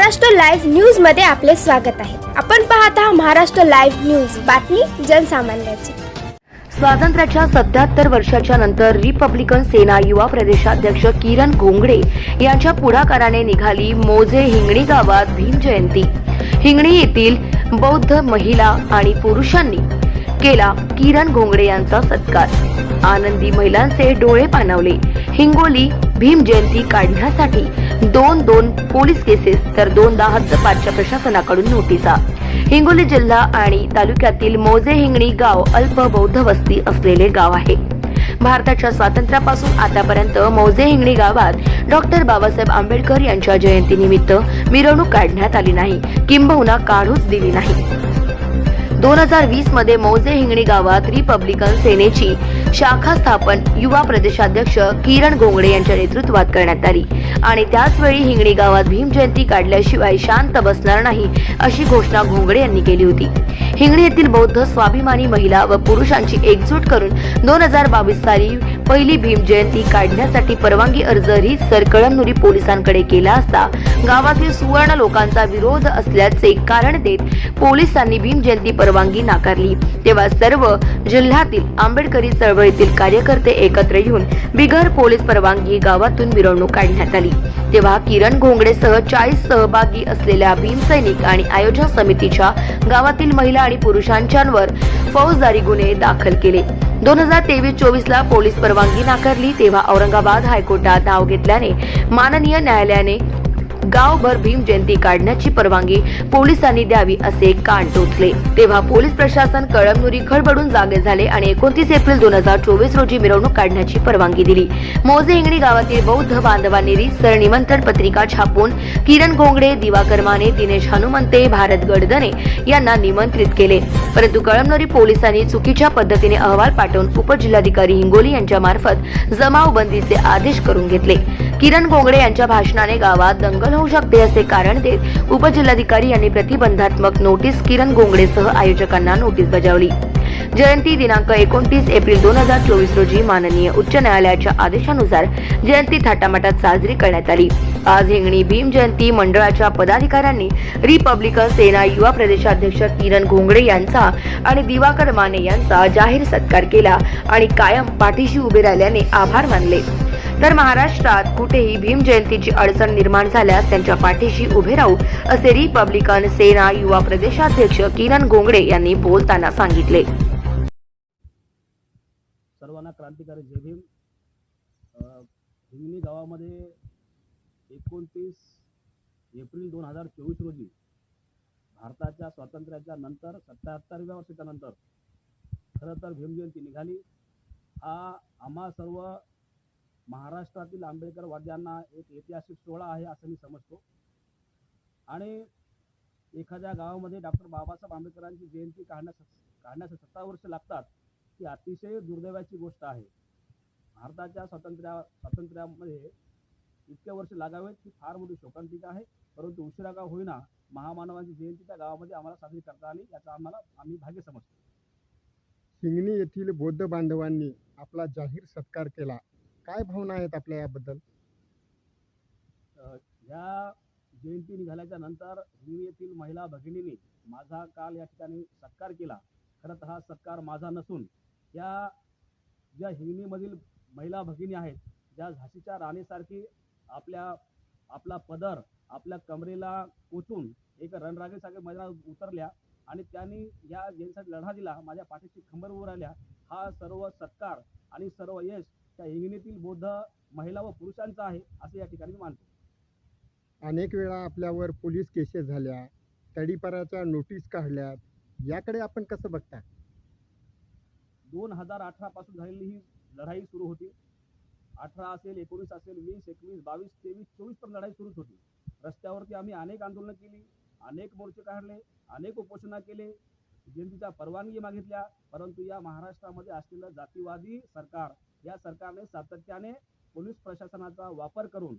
Maharashtra live न्यूजमध्ये आपले स्वागत आहे. आपण पाहत आहात महाराष्ट्र लाईव्ह न्यूज. बातमी जनसामान्याची. स्वातंत्र्याच्या सत्याहत्तर वर्षाच्या नंतर रिपब्लिकन सेना युवा प्रदेशाध्यक्ष किरण घोंगडे यांच्या पुढाकाराने निघाली मोजे हिंगणी गावात भीम जयंती. हिंगणी येथील बौद्ध महिला आणि पुरुषांनी केला किरण घोंगडे यांचा सत्कार. आनंदी महिलांचे डोळे पाणावले. हिंगोली भीम जयंती काढण्यासाठी दोन दोन पोलीस केसेस तर दोनदा हद्दपारच्या प्रशासनाकडून नोटिसा. हिंगोली जिल्हा आणि तालुक्यातील मोजे हिंगणी गाव अल्प बौद्ध वस्ती असलेले गाव आहे. भारताच्या स्वातंत्र्यापासून आतापर्यंत मौजे हिंगणी गावात डॉक्टर बाबासाहेब आंबेडकर यांच्या जयंतीनिमित्त मिरवणूक काढण्यात आली नाही. किंबहुना काढूच दिली नाही. दोन हजार वीसमध्ये मौजे हिंगणी गावात रिपब्लिकन सेनेची शाखा स्थापन युवा प्रदेशाध्यक्ष किरण घोंगडे यांच्या नेतृत्वात करण्यात आली. आणि त्याचवेळी हिंगणी गावात भीम जयंती काढल्याशिवाय शांत बसणार नाही अशी घोषणा घोंगडे यांनी केली होती. हिंगणी येथील बौद्ध स्वाभिमानी महिला व पुरुषांची एकजूट करून दोन हजार बावीस साली पहिली भीम जयंती काढण्यासाठी परवानगी अर्ज रीतसर कळमनुरी पोलिसांकडे केला असता गावातील सुवर्ण लोकांचा विरोध असल्याचे कारण देत पोलिसांनी भीम जयंती परवानगी नाकारली. तेव्हा सर्व जिल्ह्यातील आंबेडकरी चळवळीतील कार्यकर्ते एकत्र येऊन बिगर पोलीस परवानगी गावातून मिरवणूक काढण्यात आली. तेव्हा किरण घोंगडेसह चाळीस सहभागी असलेल्या भीमसैनिक आणि आयोजन समितीच्या गावातील महिला आणि पुरुषांच्यावर फौजदारी गुन्हे दाखल केले. दोन हजार तेवीस चोवीस ला पोलीस परवानगी नाकारली तेव्हा औरंगाबाद हायकोर्टात धाव घेतल्याने माननीय न्यायालयाने गावभर भीम जयंती काढण्याची परवानगी पोलिसांनी द्यावी असे कान टोचले. तेव्हा पोलीस प्रशासन कळमनुरी खडबडून जागे झाले आणि एकोणतीस एप्रिल दोन हजार चोवीस रोजी मिरवणूक काढण्याची परवानगी दिली. मोजे हिंगणी गावातील बौद्ध बांधवांनी रीतसर निमंत्रण पत्रिका छापून किरण घोंगडे दिवाकर माने दिनेश हनुमंते भारत गडदने यांना निमंत्रित केले. परंतु कळमनुरी पोलिसांनी चुकीच्या पद्धतीने अहवाल पाठवून उपजिल्हाधिकारी हिंगोली यांच्या मार्फत जमावबंदीचे आदेश करून घेतले. किरण गोंगडे यांच्या भाषणाने गावात दंगल होऊ शकते असे कारण देत उपजिल्हाधिकारी यांनी प्रतिबंधात्मक नोटीस किरण गोंगडेसह आयोजकांना नोटीस बजावली. जयंती दिनांक एकोणतीस एप्रिल दोन हजार चोवीस रोजी माननीय उच्च न्यायालयाच्या आदेशानुसार जयंती थाटामाटात साजरी करण्यात आली. आज हिंगणी भीम जयंती मंडळाच्या पदाधिकाऱ्यांनी रिपब्लिकन सेना युवा प्रदेशाध्यक्ष किरण घोंगडे यांचा आणि दिवाकर माने यांचा जाहीर सत्कार केला आणि कायम पाठीशी उभे राहिल्याने आभार मानले. तर महाराष्ट्रात कुठेही भीम जयंतीची अडचण निर्माण झाल्यास त्यांच्या पाठीशी उभे राहू असे रिपब्लिकन सेना युवा प्रदेशाध्यक्ष किरण गोंगडे यांनी बोलताना सांगितले. सर्वांना क्रांतिकारी जय भीम. अ, हिंगणी गावामध्ये एकोणतीस एप्रिल दोन हजार चोवीस रोजी भारताच्या स्वातंत्र्याच्या नंतर सत्याहत्तरव्या वर्षाच्या नंतर खरं तर भीमजयंती निघाली. हा आम्हा सर्व महाराष्ट्रातील आंबेडकर वाद्यांना एक ऐतिहासिक सोहळा आहे असं मी समजतो. आणि एखाद्या गावामध्ये डॉक्टर बाबासाहेब आंबेडकरांची जयंती काढण्यास काढण्यास सत्ता वर्ष लागतात ही अतिशय दुर्दैवाची गोष्ट आहे. भारताच्या स्वातंत्र्या स्वातंत्र्यामध्ये इतके वर्ष लागावेत ही फार मोठी शोकांतिका आहे. परंतु उशिरा का होईना महामानवांची जयंती त्या गावामध्ये आम्हाला साजरी करता आली याचा आम्हाला आम्ही भाग्य समजतो. सिंगणी येथील बौद्ध बांधवांनी आपला जाहीर सत्कार केला. काय भावना आहेत आपल्या याबद्दल? या जयंती निघाल्याच्या नंतर हिंगणी येथील महिला भगिनींनी माझा काल या ठिकाणी सत्कार केला. खरं तर हा सत्कार माझा नसून या ज्या हिंगणीमधील महिला भगिनी आहेत ज्या झाशीच्या राणीसारखी आपल्या आपला पदर आपल्या कमरेला कोचून एक रणरागेसारख्या मैदानात उतरल्या आणि त्यांनी या जयंतीसाठी लढा दिला माझ्या पाठीशी खंबर उभं राहिल्या हा सर्व सत्कार आणि सर्व यश त्या हिंगणीतील बौद्ध महिला व पुरुषांचा आहे असं या ठिकाणी मी मानतो. अनेक वेळा आपल्यावर पोलीस केसेस झाल्या तडीपाराच्या नोटीस काढल्यात याकडे आपण कसं बघता? दोन हजार अठरा पासून झालेली ही लढाई सुरू होती. अठरा असेल एकोणीस असेल वीस एकवीस बावीस तेवीस चोवीस पण लढाई सुरूच होती. रस्त्यावरती आम्ही अनेक आंदोलनं केली अनेक मोर्चे काढले अनेक उपोषणा केले. जयंतीच्या परवानगी मागितल्या परंतु या महाराष्ट्रामध्ये असलेलं जातीवादी सरकार या सरकारने सातत्याने पोलीस प्रशासनाचा वापर करून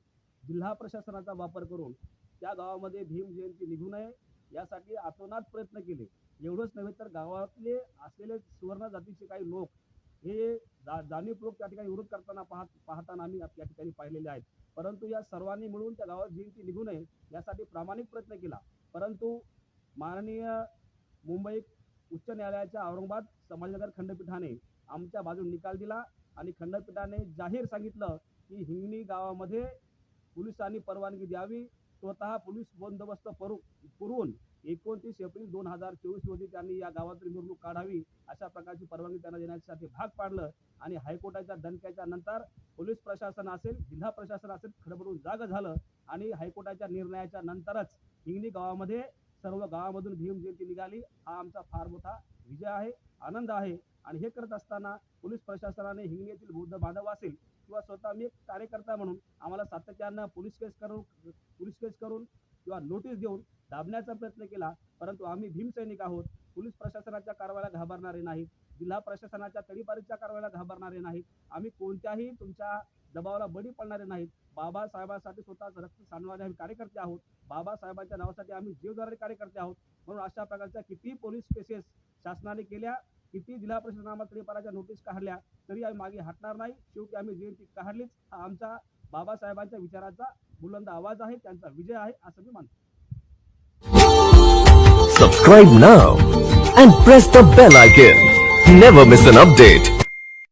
जिल्हा प्रशासनाचा वापर करून त्या गावामध्ये भीम जयंती निघू नये यासाठी अतोनात प्रयत्न केले. एवढंच नव्हे तर गावातले असलेले सुवर्ण जातीचे काही लोक हे जा- जाणीवपूर्वक त्या ठिकाणी विरोध करताना पाहत पाहताना आम्ही या ठिकाणी पाहिलेले आहेत. परंतु या सर्वांनी मिळून त्या गावात जयंती निघू नये यासाठी प्रामाणिक प्रयत्न केला. परंतु माननीय मुंबई उच्च न्यायालयाच्या औरंगाबाद समाजनगर खंडपीठाने आमच्या बाजून निकाल दिला. आणि खंडपीठाने जाहीर सांगितलं की हिंगणी गावामध्ये पोलिसांनी परवानगी द्यावी. स्वतः पोलीस बंदोबस्त पुरव पुरवून एकोणतीस एप्रिल दोन हजार चोवीस रोजी त्यांनी या गावातील मिरवणूक काढावी अशा प्रकारची परवानगी त्यांना देण्यासाठी भाग पाडलं आणि हायकोर्टाच्या दणक्याच्या नंतर पोलीस प्रशासन असेल जिल्हा प्रशासन असेल खडबडून जाग झालं आणि हायकोर्टाच्या निर्णयाच्या नंतरच हिंगणी गावामध्ये सर्व गावामधून भीम जयंती निघाली हा आमचा फार मोठा विजय आहे आनंद आहे. आणि हे करत असताना पोलीस प्रशासनाने हिंगणीतील बौद्ध बांधव असेल किंवा स्वतः मी एक कार्यकर्ता म्हणून आम्हाला सातत्यानं पोलीस केस करून पोलीस केस करून किंवा नोटीस देऊन दाबण्याचा प्रयत्न केला परंतु आम्ही भीमसैनिक आहोत. पोलीस प्रशासनाच्या कारवाईला घाबरणारे नाहीत. जिल्हा प्रशासनाच्या तडीपारीच्या कारवाईला घाबरणारे नाहीत. आम्ही कोणत्याही तुमच्या दबावाला बळी पडणारे नाहीत. बाबासाहेबांसाठी स्वतःच रक्त सांडणारे आम्ही कार्यकर्ते आहोत. बाबासाहेबांच्या नावासाठी आम्ही जीव कार्यकर्ते आहोत. म्हणून अशा प्रकारच्या किती पोलीस केसेस शासनाने केल्या किती जिल्हा प्रशासन आम्हाला नोटीस काढल्या तरी आम्ही मागे हटणार नाही. शेवटी आम्ही जयंती काढलीच. हा आमचा बाबासाहेबांच्या विचाराचा बुलंद आवाज आहे त्यांचा विजय आहे असं मी मानतो. Subscribe now and press the bell icon. Never miss an update.